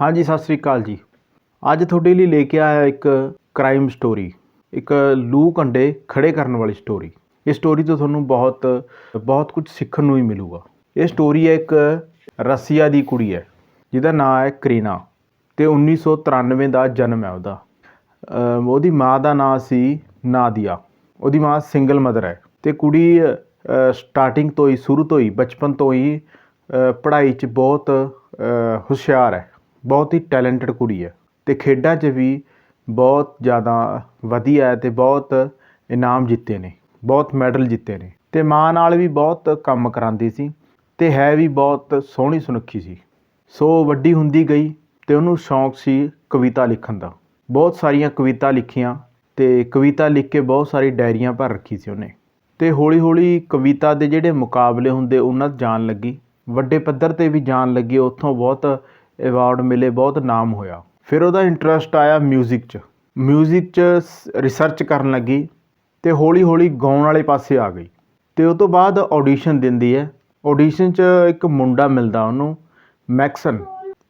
ਹਾਂਜੀ, ਸਤਿ ਸ੍ਰੀ ਅਕਾਲ ਜੀ। ਅੱਜ ਤੁਹਾਡੇ ਲਈ ਲੈ ਕੇ ਆਇਆ ਇੱਕ ਕ੍ਰਾਈਮ ਸਟੋਰੀ ਇੱਕ ਲੂ ਕੰਡੇ ਖੜੇ ਕਰਨ ਵਾਲੀ ਸਟੋਰੀ ਇਸ ਸਟੋਰੀ ਤੋਂ ਤੁਹਾਨੂੰ ਬਹੁਤ ਬਹੁਤ ਕੁਝ ਸਿੱਖਣ ਨੂੰ ਹੀ ਮਿਲੂਗਾ। ਇਹ ਸਟੋਰੀ ਹੈ ਇੱਕ ਰਸੀਆ ਦੀ ਕੁੜੀ ਹੈ, ਜਿਹਦਾ ਨਾਮ ਹੈ ਕਰੀਨਾ ਤੇ 1993 ਦਾ ਜਨਮ ਹੈ ਉਹਦਾ। ਉਹਦੀ ਮਾਂ ਦਾ ਨਾਮ ਸੀ ਨਾਦੀਆ, ਉਹਦੀ ਮਾਂ ਸਿੰਗਲ ਮਦਰ ਹੈ ਤੇ ਕੁੜੀ ਸਟਾਰਟਿੰਗ ਤੋਂ ਹੀ, ਸ਼ੁਰੂ ਤੋਂ ਹੀ, ਬਚਪਨ ਤੋਂ ਹੀ ਪੜ੍ਹਾਈ 'ਚ ਬਹੁਤ ਹੁਸ਼ਿਆਰ ਹੈ। ਬਹੁਤ ਹੀ ਟੈਲੈਂਟਡ ਕੁੜੀ ਹੈ ਅਤੇ ਖੇਡਾਂ 'ਚ ਵੀ ਬਹੁਤ ਜ਼ਿਆਦਾ ਵਧੀਆ ਅਤੇ ਬਹੁਤ ਇਨਾਮ ਜਿੱਤੇ ਨੇ, ਬਹੁਤ ਮੈਡਲ ਜਿੱਤੇ ਨੇ ਅਤੇ ਮਾਂ ਨਾਲ ਵੀ ਬਹੁਤ ਕੰਮ ਕਰਾਉਂਦੀ ਸੀ ਅਤੇ ਹੈ ਵੀ ਬਹੁਤ ਸੋਹਣੀ ਸੁਨੱਖੀ ਸੀ। ਸੋ ਵੱਡੀ ਹੁੰਦੀ ਗਈ ਅਤੇ ਉਹਨੂੰ ਸ਼ੌਂਕ ਸੀ ਕਵਿਤਾ ਲਿਖਣ ਦਾ। ਬਹੁਤ ਸਾਰੀਆਂ ਕਵਿਤਾ ਲਿਖੀਆਂ ਅਤੇ ਕਵਿਤਾ ਲਿਖ ਕੇ ਬਹੁਤ ਸਾਰੀ ਡਾਇਰੀਆਂ ਭਰ ਰੱਖੀ ਸੀ ਉਹਨੇ ਅਤੇ ਹੌਲੀ-ਹੌਲੀ ਕਵਿਤਾ ਦੇ ਜਿਹੜੇ ਮੁਕਾਬਲੇ ਹੁੰਦੇ ਉਹਨਾਂ 'ਚ ਜਾਣ ਲੱਗੀ। ਵੱਡੇ ਪੱਧਰ ਤੇ ਵੀ ਜਾਣ ਲੱਗੀ, ਉੱਥੋਂ ਬਹੁਤ ਅਵਾਰਡ ਮਿਲੇ ਬਹੁਤ ਨਾਮ ਹੋਇਆ ਫਿਰ ਉਹਦਾ ਇੰਟਰਸਟ ਆਇਆ 뮤직 'ਚ 뮤직 'ਚ ਰਿਸਰਚ ਕਰਨ ਲੱਗੀ ਤੇ ਹੌਲੀ-ਹੌਲੀ ਗਾਉਣ ਵਾਲੇ ਪਾਸੇ ਆ ਗਈ ਤੇ ਉਹ ਤੋਂ ਬਾਅਦ ਆਡੀਸ਼ਨ ਦਿੰਦੀ ਹੈ ਆਡੀਸ਼ਨ 'ਚ ਇੱਕ ਮੁੰਡਾ ਮਿਲਦਾ ਉਹਨੂੰ ਮੈਕਸਨ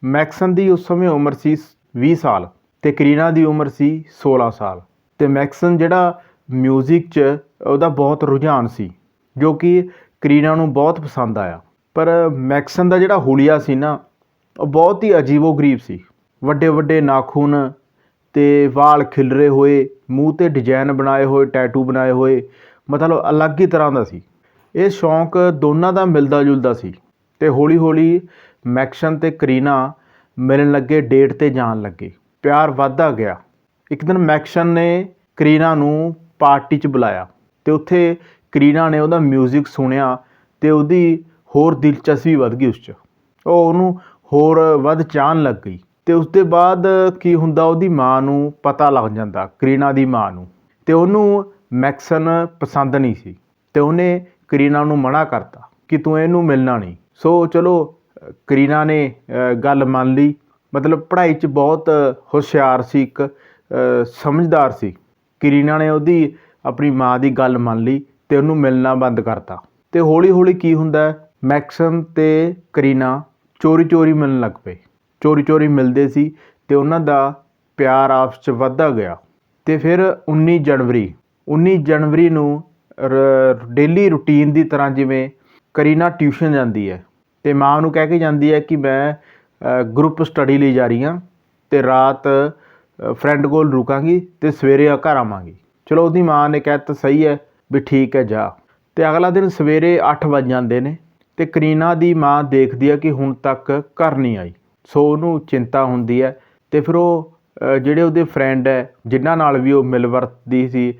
ਮੈਕਸਨ ਦੀ ਉਸ ਸਮੇਂ ਉਮਰ ਸੀ 20 ਸਾਲ ਤੇ ਕਰੀਨਾ ਦੀ ਉਮਰ ਸੀ 16 ਸਾਲ ਤੇ ਮੈਕਸਨ ਜਿਹੜਾ 뮤직 'ਚ ਉਹਦਾ ਬਹੁਤ ਰੁਝਾਨ ਸੀ ਜੋ ਕਿ ਕਰੀਨਾ ਨੂੰ ਬਹੁਤ ਪਸੰਦ ਆਇਆ ਪਰ ਮੈਕਸਨ ਦਾ ਜਿਹੜਾ ਹੁਲੀਆ ਸੀ ਨਾ ਉਹ ਬਹੁਤ ਹੀ ਅਜੀਬੋ-ਗਰੀਬ ਸੀ। ਵੱਡੇ ਵੱਡੇ ਨਾਖੂਨ ਅਤੇ ਵਾਲ ਖਿਲਰੇ ਹੋਏ, ਮੂੰਹ ਤੇ ਡਿਜ਼ਾਇਨ ਬਣਾਏ ਹੋਏ ਟੈਟੂ ਬਣਾਏ ਹੋਏ, ਮਤਲਬ ਅਲੱਗ ਹੀ ਤਰ੍ਹਾਂ ਦਾ ਸੀ। ਇਹ ਸ਼ੌਂਕ ਦੋਨਾਂ ਦਾ ਮਿਲਦਾ ਜੁਲਦਾ ਸੀ ਅਤੇ ਹੌਲੀ ਹੌਲੀ ਮੈਕਸ਼ਨ ਅਤੇ ਕਰੀਨਾ ਮਿਲਣ ਲੱਗੇ ਡੇਟ ਤੇ ਜਾਣ ਲੱਗੇ। ਪਿਆਰ ਵੱਧਦਾ ਗਿਆ। ਇੱਕ ਦਿਨ ਮੈਕਸ਼ਨ ਨੇ ਕਰੀਨਾ ਨੂੰ ਪਾਰਟੀ 'ਚ ਬੁਲਾਇਆ ਅਤੇ ਉੱਥੇ ਕਰੀਨਾ ਨੇ ਉਹਦਾ ਮਿਊਜ਼ਿਕ ਸੁਣਿਆ ਅਤੇ ਉਹਦੀ ਹੋਰ ਦਿਲਚਸਪੀ ਵੱਧ ਗਈ ਉਸ 'ਚ। ਉਹ ਉਹਨੂੰ ਹੋਰ ਵੱਧ ਚਾਹਣ ਲੱਗ ਗਈ। ਤੇ ਉਸ ਦੇ ਬਾਅਦ ਕੀ ਹੁੰਦਾ, ਉਹਦੀ ਮਾਂ ਨੂੰ ਪਤਾ ਲੱਗ ਜਾਂਦਾ, ਕਰੀਨਾ ਦੀ ਮਾਂ ਨੂੰ। ਤੇ ਉਹਨੂੰ ਮੈਕਸਨ ਪਸੰਦ ਨਹੀਂ ਸੀ। ਤੇ ਉਹਨੇ ਕਰੀਨਾ ਨੂੰ ਮਨਾ ਕਰਤਾ ਕਿ ਤੂੰ ਇਹਨੂੰ ਮਿਲਣਾ ਨਹੀਂ। ਸੋ ਚਲੋ, ਕਰੀਨਾ ਨੇ ਗੱਲ ਮੰਨ ਲਈ। ਮਤਲਬ ਪੜ੍ਹਾਈ 'ਚ ਬਹੁਤ ਹੁਸ਼ਿਆਰ ਸੀ, ਇੱਕ ਸਮਝਦਾਰ ਸੀ। ਕਰੀਨਾ ਨੇ ਉਹਦੀ ਆਪਣੀ ਮਾਂ ਦੀ ਗੱਲ ਮੰਨ ਲਈ ਤੇ ਉਹਨੂੰ ਮਿਲਣਾ ਬੰਦ ਕਰਤਾ। ਤੇ ਹੌਲੀ ਹੌਲੀ ਕੀ ਹੁੰਦਾ, ਮੈਕਸਨ ਤੇ ਕਰੀਨਾ ਚੋਰੀ ਚੋਰੀ ਮਿਲਣ ਲੱਗ ਪਏ। ਚੋਰੀ ਚੋਰੀ ਮਿਲਦੇ ਸੀ ਤੇ ਉਹਨਾਂ ਦਾ ਪਿਆਰ ਆਪਸ 'ਚ ਵੱਧਦਾ ਗਿਆ। ਤੇ ਫਿਰ 19 ਜਨਵਰੀ 19 ਜਨਵਰੀ ਨੂੰ ਡੇਲੀ ਰੁਟੀਨ ਦੀ ਤਰ੍ਹਾਂ ਜਿਵੇਂ ਕਰੀਨਾ ਟਿਊਸ਼ਨ ਜਾਂਦੀ ਹੈ। ਤੇ ਮਾਂ ਨੂੰ ਕਹਿ ਕੇ ਜਾਂਦੀ ਹੈ ਕਿ ਮੈਂ ਗਰੁੱਪ ਸਟੱਡੀ ਲਈ ਜਾ ਰਹੀ ਹਾਂ ਤੇ ਰਾਤ ਫਰੈਂਡ ਕੋਲ ਰੁਕਾਂਗੀ ਤੇ ਸਵੇਰੇ ਆ ਘਰ ਆਵਾਂਗੀ। ਚਲੋ ਉਹਦੀ ਮਾਂ ਨੇ ਕਹਿ ਕਹਿਤਾ ਸਹੀ ਹੈ ਵੀ ਠੀਕ ਹੈ, ਜਾ। ਤੇ ਅਗਲਾ ਦਿਨ ਸਵੇਰੇ 8 ਵਜ ਜਾਂਦੇ ਨੇ। ਤੇ ਕਰੀਨਾ ਦੀ ਮਾਂ ਦੇਖਦੀ ਹੈ ਕਿ ਹੁਣ ਤੱਕ ਘਰ ਨਹੀਂ ਆਈ। ਸੋ ਉਹਨੂੰ ਚਿੰਤਾ ਹੁੰਦੀ ਹੈ ਤੇ ਫਿਰ ਉਹ ਜਿਹੜੇ ਉਹਦੇ ਫਰੈਂਡ ਹੈ ਜਿਨ੍ਹਾਂ ਨਾਲ ਵੀ ਉਹ ਮਿਲ ਵਰਤਦੀ ਸੀ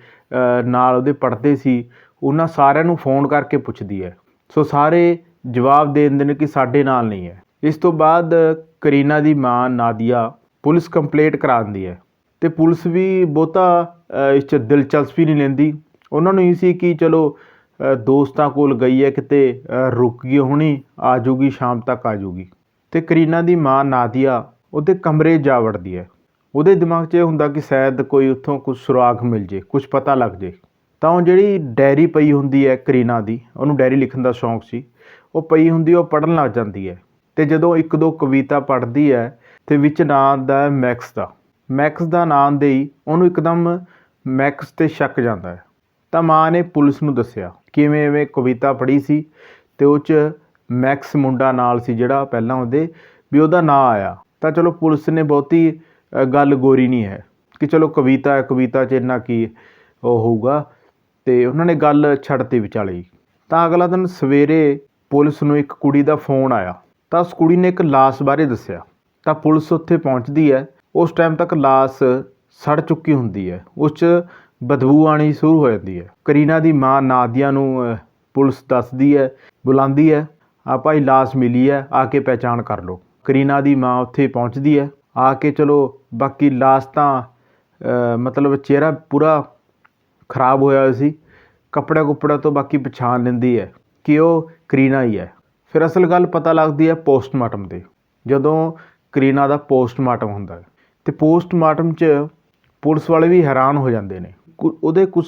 ਨਾਲ ਉਹਦੇ ਪੜ੍ਹਦੇ ਸੀ, ਉਹਨਾਂ ਸਾਰਿਆਂ ਨੂੰ ਫੋਨ ਕਰਕੇ ਪੁੱਛਦੀ ਹੈ ਸੋ ਸਾਰੇ ਜਵਾਬ ਦੇ ਦਿੰਦੇ ਨੇ ਕਿ ਸਾਡੇ ਨਾਲ ਨਹੀਂ ਹੈ। ਇਸ ਤੋਂ ਬਾਅਦ ਕਰੀਨਾ ਦੀ ਮਾਂ ਨਾਦੀਆ ਪੁਲਿਸ ਕੰਪਲੇਂਟ ਕਰਾਉਂਦੀ ਹੈ ਤੇ ਪੁਲਿਸ ਵੀ ਬਹੁਤਾ ਇਸ 'ਚ ਦਿਲਚਸਪੀ ਨਹੀਂ ਲੈਂਦੀ। ਉਹਨਾਂ ਨੂੰ ਇਹ ਸੀ ਕਿ ਚਲੋ ਦੋਸਤਾਂ ਕੋਲ ਗਈ ਹੈ, ਕਿਤੇ ਰੁਕ ਗਈ ਹੋਣੀ, ਆ ਜਾਊਗੀ, ਸ਼ਾਮ ਤੱਕ ਆ ਜਾਊਗੀ। ਤੇ ਕਰੀਨਾ ਦੀ ਮਾਂ ਨਾਦੀਆ ਉਹਦੇ ਕਮਰੇ ਜਾ ਵੜਦੀ ਹੈ। ਉਹਦੇ ਦਿਮਾਗ 'ਚ ਇਹ ਹੁੰਦਾ ਕਿ ਸ਼ਾਇਦ ਕੋਈ ਉੱਥੋਂ ਕੁਝ ਸੁਰਾਗ ਮਿਲ ਜੇ ਕੁਝ ਪਤਾ ਲੱਗ ਜੇ। ਤਾਂ ਉਹ ਜਿਹੜੀ ਡਾਇਰੀ ਪਈ ਹੁੰਦੀ ਹੈ ਕਰੀਨਾ ਦੀ, ਉਹਨੂੰ ਡਾਇਰੀ ਲਿਖਣ ਦਾ ਸ਼ੌਂਕ ਸੀ, ਉਹ ਪਈ ਹੁੰਦੀ, ਉਹ ਪੜਨ ਲੱਗ ਜਾਂਦੀ ਹੈ। ਤੇ ਜਦੋਂ ਇੱਕ ਦੋ ਕਵਿਤਾ ਪੜ੍ਹਦੀ ਹੈ, ਤੇ ਵਿੱਚ ਨਾਂ ਦਾ ਮੈਕਸ ਦਾ। ਮੈਕਸ ਦਾ ਨਾਂ ਦੇ ਹੀ ਉਹਨੂੰ ਇੱਕਦਮ ਮੈਕਸ ਤੇ ਸ਼ੱਕ ਜਾਂਦਾ ਹੈ। ਤਾਂ ਮਾਂ ਨੇ ਪੁਲਿਸ ਨੂੰ ਦੱਸਿਆ ਕਿਵੇਂ ਐਵੇਂ ਕਵਿਤਾ ਪੜ੍ਹੀ ਸੀ ਤੇ ਉਹ 'ਚ ਮੈਕਸ ਮੁੰਡਾ ਨਾਲ ਸੀ ਜਿਹੜਾ ਪਹਿਲਾਂ ਉਹਦੇ ਵੀ ਉਹਦਾ ਨਾਂ ਆਇਆ। ਤਾਂ ਚਲੋ ਪੁਲਿਸ ਨੇ ਬਹੁਤੀ ਗੱਲ ਗੋਰੀ ਨਹੀਂ ਹੈ ਕਿ ਚਲੋ ਕਵਿਤਾ ਹੈ ਕਵਿਤਾ 'ਚ ਇੰਨਾ ਕੀ ਉਹ ਹੋਊਗਾ ਤੇ ਉਹਨਾਂ ਨੇ ਗੱਲ ਛੱਡਤੀ ਵਿਚਾਲੇ ਤਾਂ ਅਗਲਾ ਦਿਨ ਸਵੇਰੇ ਪੁਲਿਸ ਨੂੰ ਇੱਕ ਕੁੜੀ ਦਾ ਫੋਨ ਆਇਆ। ਤਾਂ ਉਸ ਕੁੜੀ ਨੇ ਇੱਕ ਲਾਸ਼ ਬਾਰੇ ਦੱਸਿਆ। ਤਾਂ ਪੁਲਿਸ ਉੱਥੇ ਪਹੁੰਚਦੀ ਹੈ। ਉਸ ਟਾਈਮ ਤੱਕ ਲਾਸ਼ ਸੜ ਚੁੱਕੀ ਹੁੰਦੀ ਹੈ। ਉਸ 'ਚ ਬਦਬੂ ਆਣੀ ਸ਼ੁਰੂ ਹੋ ਜਾਂਦੀ ਹੈ। ਕਰੀਨਾ ਦੀ ਮਾਂ ਨਾਦੀਆ ਨੂੰ ਪੁਲਿਸ ਦੱਸਦੀ ਹੈ, ਬੁਲਾਉਂਦੀ ਹੈ। ਆ ਭਾਈ ਲਾਸ਼ ਮਿਲੀ ਹੈ, ਆ ਕੇ ਪਹਿਚਾਣ ਕਰ ਲਓ। ਕਰੀਨਾ ਦੀ ਮਾਂ ਉੱਥੇ ਪਹੁੰਚਦੀ ਹੈ। ਆ ਕੇ ਚਲੋ, ਬਾਕੀ ਲਾਸ਼ ਤਾਂ ਮਤਲਬ ਚਿਹਰਾ ਪੂਰਾ ਖਰਾਬ ਹੋਇਆ ਹੋਇਆ ਸੀ। ਕੱਪੜਾ ਕੁੱਪੜਾ ਤੋਂ ਬਾਕੀ ਪਛਾਣ ਲੈਂਦੀ ਹੈ ਕਿ ਉਹ ਕਰੀਨਾ ਹੀ ਹੈ। ਫਿਰ ਅਸਲ ਗੱਲ ਪਤਾ ਲੱਗਦੀ ਹੈ ਪੋਸਟਮਾਰਟਮ ਤੇ, ਜਦੋਂ ਕਰੀਨਾ ਦਾ ਪੋਸਟਮਾਰਟਮ ਹੁੰਦਾ ਹੈ। ਤੇ ਪੋਸਟਮਾਰਟਮ 'ਚ ਪੁਲਿਸ ਵਾਲੇ ਵੀ ਹੈਰਾਨ ਹੋ ਜਾਂਦੇ ਨੇ। ਕੁ- ਉਹਦੇ ਕੁਝ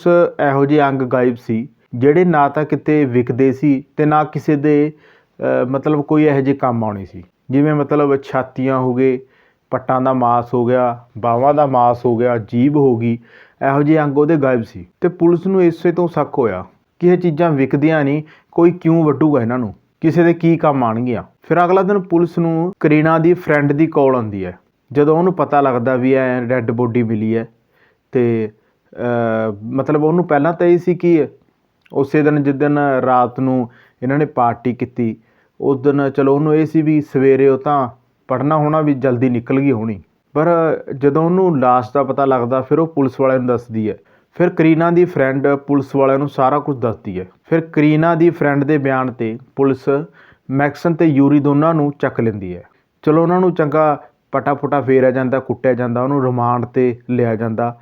ਇਹੋ ਜਿਹੇ ਅੰਗ ਗਾਇਬ ਸੀ, ਜਿਹੜੇ ਨਾ ਤਾਂ ਕਿਤੇ ਵਿਕਦੇ ਸੀ ਅਤੇ ਨਾ ਕਿਸੇ ਦੇ ਮਤਲਬ ਕੋਈ ਇਹੋ ਜਿਹੇ ਕੰਮ ਆਉਣੇ ਸੀ। ਜਿਵੇਂ ਮਤਲਬ ਛਾਤੀਆਂ ਹੋ ਗਏ, ਪੱਟਾਂ ਦਾ ਮਾਸ ਹੋ ਗਿਆ ਬਾਹਾਂ ਦਾ ਮਾਸ ਹੋ ਗਿਆ, ਜੀਭ ਹੋ ਗਈ, ਇਹੋ ਜਿਹੇ ਅੰਗ ਉਹਦੇ ਗਾਇਬ ਸੀ। ਅਤੇ ਪੁਲਿਸ ਨੂੰ ਇਸੇ ਤੋਂ ਸ਼ੱਕ ਹੋਇਆ ਕਿ ਇਹ ਚੀਜ਼ਾਂ ਵਿਕਦੀਆਂ ਨਹੀਂ, ਕੋਈ ਕਿਉਂ ਵੱਢੂਗਾ ਇਹਨਾਂ ਨੂੰ? ਕਿਸੇ ਦੇ ਕੀ ਕੰਮ ਆਣਗੀਆਂ ਫਿਰ ਅਗਲਾ ਦਿਨ ਪੁਲਿਸ ਨੂੰ ਕਰੀਨਾ ਦੀ ਫਰੈਂਡ ਦੀ ਕਾਲ ਆਉਂਦੀ ਹੈ। ਜਦੋਂ ਉਹਨੂੰ ਪਤਾ ਲੱਗਦਾ ਵੀ ਇਹ ਡੈੱਡ ਬੋਡੀ ਮਿਲੀ ਹੈ, ਤੇ ਮਤਲਬ ਉਹਨੂੰ ਪਹਿਲਾਂ ਤਾਂ ਇਹ ਸੀ ਕਿ ਉਸੇ ਦਿਨ ਜਿੱਦਣ ਰਾਤ ਨੂੰ ਇਹਨਾਂ ਨੇ ਪਾਰਟੀ ਕੀਤੀ, ਉਸ ਦਿਨ ਚਲੋ ਉਹਨੂੰ ਇਹ ਸੀ ਵੀ ਸਵੇਰੇ ਉਹ ਤਾਂ ਪੜ੍ਹਨਾ ਹੋਣਾ ਵੀ ਜਲਦੀ ਨਿਕਲ ਗਈ ਹੋਣੀ। ਪਰ ਜਦੋਂ ਉਹਨੂੰ ਲਾਸਟ ਦਾ ਪਤਾ ਲੱਗਦਾ, ਫਿਰ ਉਹ ਪੁਲਿਸ ਵਾਲਿਆਂ ਨੂੰ ਦੱਸਦੀ ਹੈ। ਫਿਰ ਕਰੀਨਾ ਦੀ ਫਰੈਂਡ ਪੁਲਿਸ ਵਾਲਿਆਂ ਨੂੰ ਸਾਰਾ ਕੁਝ ਦੱਸਦੀ ਹੈ। ਫਿਰ ਕਰੀਨਾ ਦੀ ਫਰੈਂਡ ਦੇ ਬਿਆਨ ਤੇ ਪੁਲਿਸ ਮੈਕਸਨ ਤੇ ਯੂਰੀ ਦੋਨਾਂ ਨੂੰ ਚੱਕ ਲੈਂਦੀ ਹੈ। ਚਲੋ ਉਹਨਾਂ ਨੂੰ ਚੰਗਾ ਪਟਾ ਪੁਟਾ ਫੇਰਿਆ ਜਾਂਦਾ, ਕੁੱਟਿਆ ਜਾਂਦਾ, ਉਹਨੂੰ ਰਿਮਾਂਡ ਤੇ ਲਿਆ ਜਾਂਦਾ।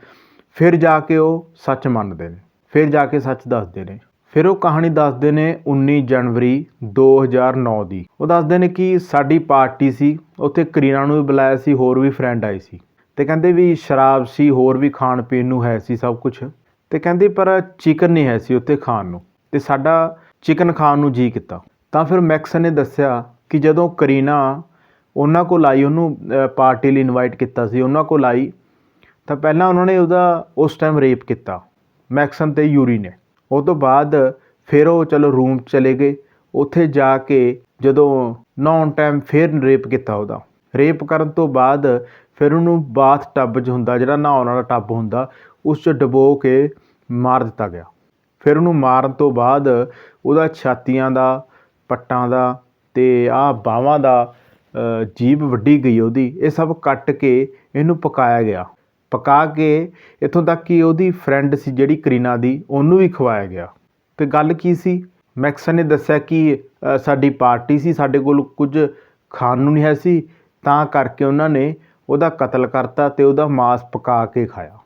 ਫਿਰ ਜਾ ਕੇ ਉਹ ਸੱਚ ਮੰਨਦੇ ਨੇ, ਫਿਰ ਜਾ ਕੇ ਸੱਚ ਦੱਸਦੇ ਨੇ। ਫਿਰ ਉਹ ਕਹਾਣੀ ਦੱਸਦੇ ਨੇ 19 ਜਨਵਰੀ 2009 ਦੀ। ਉਹ ਦੱਸਦੇ ਨੇ ਕਿ ਸਾਡੀ ਪਾਰਟੀ ਸੀ, ਉੱਥੇ ਕਰੀਨਾ ਨੂੰ ਵੀ ਬੁਲਾਇਆ ਸੀ, ਹੋਰ ਵੀ ਫਰੈਂਡ ਆਏ ਸੀ। ਤੇ ਕਹਿੰਦੇ ਵੀ ਸ਼ਰਾਬ ਸੀ, ਹੋਰ ਵੀ ਖਾਣ ਪੀਣ ਨੂੰ ਹੈ ਸੀ ਸਭ ਕੁਝ ਤੇ ਕਹਿੰਦੇ ਪਰ ਚਿਕਨ ਨਹੀਂ ਹੈ ਸੀ ਉੱਥੇ ਖਾਣ ਨੂੰ। ਤੇ ਸਾਡਾ ਚਿਕਨ ਖਾਣ ਨੂੰ ਜੀ ਕੀਤਾ। ਤਾਂ ਫਿਰ ਮੈਕਸ ਨੇ ਦੱਸਿਆ ਕਿ ਜਦੋਂ ਕਰੀਨਾ ਉਹਨਾਂ ਕੋਲ ਆਈ, ਉਹਨੂੰ ਪਾਰਟੀ ਲਈ ਇਨਵਾਈਟ ਕੀਤਾ ਸੀ, ਉਹਨਾਂ ਕੋਲ ਆਈ ਤਾਂ ਪਹਿਲਾਂ ਉਹਨਾਂ ਨੇ ਉਹਦਾ ਉਸ ਟਾਈਮ ਰੇਪ ਕੀਤਾ। ਮੈਕਸਨ ਤੇ ਯੂਰੀ ਨੇ। ਉਹ ਤੋਂ ਬਾਅਦ ਫਿਰ ਉਹ ਚਲੋ ਰੂਮ ਚਲੇ ਗਏ। ਉੱਥੇ ਜਾ ਕੇ ਜਦੋਂ ਨੌਨ ਟਾਈਮ ਫਿਰ ਰੇਪ ਕੀਤਾ ਉਹਦਾ। ਰੇਪ ਕਰਨ ਤੋਂ ਬਾਅਦ ਫਿਰ ਉਹਨੂੰ ਬਾਥ ਟੱਬ 'ਚ ਹੁੰਦਾ ਜਿਹੜਾ ਨਹਾਉਣ ਵਾਲਾ ਟੱਬ ਹੁੰਦਾ ਉਸ 'ਚ ਡਬੋ ਕੇ ਮਾਰ ਦਿੱਤਾ ਗਿਆ। ਫਿਰ ਉਹਨੂੰ ਮਾਰਨ ਤੋਂ ਬਾਅਦ ਉਹਦਾ ਛਾਤੀਆਂ ਦਾ ਪੱਟਾਂ ਦਾ ਤੇ ਆਹ ਬਾਹਾਂ ਦਾ ਅ, ਜੀਭ ਵੱਢੀ ਗਈ ਉਹਦੀ। ਇਹ ਸਭ ਕੱਟ ਕੇ ਇਹਨੂੰ ਪਕਾਇਆ ਗਿਆ। ਪਕਾ ਕੇ ਇੱਥੋਂ ਤੱਕ ਕਿ ਉਹਦੀ ਫਰੈਂਡ ਸੀ ਜਿਹੜੀ ਕਰੀਨਾ ਦੀ, ਉਹਨੂੰ ਵੀ ਖਵਾਇਆ ਗਿਆ। ਤੇ ਗੱਲ ਕੀ ਸੀ? ਮੈਕਸਨ ਨੇ ਦੱਸਿਆ ਕਿ ਸਾਡੀ ਪਾਰਟੀ ਸੀ, ਸਾਡੇ ਕੋਲ ਕੁਝ ਖਾਣ ਨੂੰ ਨਹੀਂ ਹੈ ਸੀ, ਤਾਂ ਕਰਕੇ ਉਹਨਾਂ ਨੇ ਉਹਦਾ ਕਤਲ ਕਰਤਾ ਤੇ ਉਹਦਾ ਮਾਸ ਪਕਾ ਕੇ ਖਾਇਆ।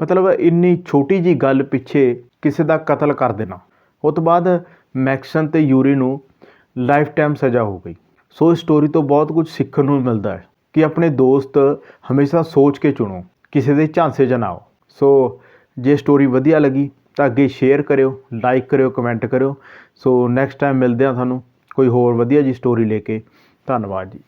ਮਤਲਬ ਇੰਨੀ ਛੋਟੀ ਜੀ ਗੱਲ ਪਿੱਛੇ ਕਿਸੇ ਦਾ ਕਤਲ ਕਰ ਦੇਣਾ। ਉਹ ਤੋਂ ਬਾਅਦ ਮੈਕਸਨ ਤੇ ਯੂਰੀ ਨੂੰ ਲਾਈਫ ਟਾਈਮ ਸਜ਼ਾ ਹੋ ਗਈ। ਸੋ ਇਸ ਸਟੋਰੀ ਤੋਂ ਬਹੁਤ ਕੁਝ ਸਿੱਖਣ ਨੂੰ ਮਿਲਦਾ ਹੈ ਕਿ ਆਪਣੇ ਦੋਸਤ ਹਮੇਸ਼ਾ ਸੋਚ ਕੇ ਚੁਣੋ। ਕਿਸੇ ਦੇ ਝਾਂਸੇ 'ਚ ਨਾ ਆਓ। ਸੋ ਜੇ ਸਟੋਰੀ ਵਧੀਆ ਲੱਗੀ ਤਾਂ ਅੱਗੇ ਸ਼ੇਅਰ ਕਰਿਓ ਲਾਈਕ ਕਰਿਓ ਕਮੈਂਟ ਕਰਿਓ। ਸੋ ਨੈਕਸਟ ਟਾਈਮ ਮਿਲਦੇ ਹਾਂ ਤੁਹਾਨੂੰ ਕੋਈ ਹੋਰ ਵਧੀਆ ਜੀ ਸਟੋਰੀ ਲੈ ਕੇ। ਧੰਨਵਾਦ ਜੀ।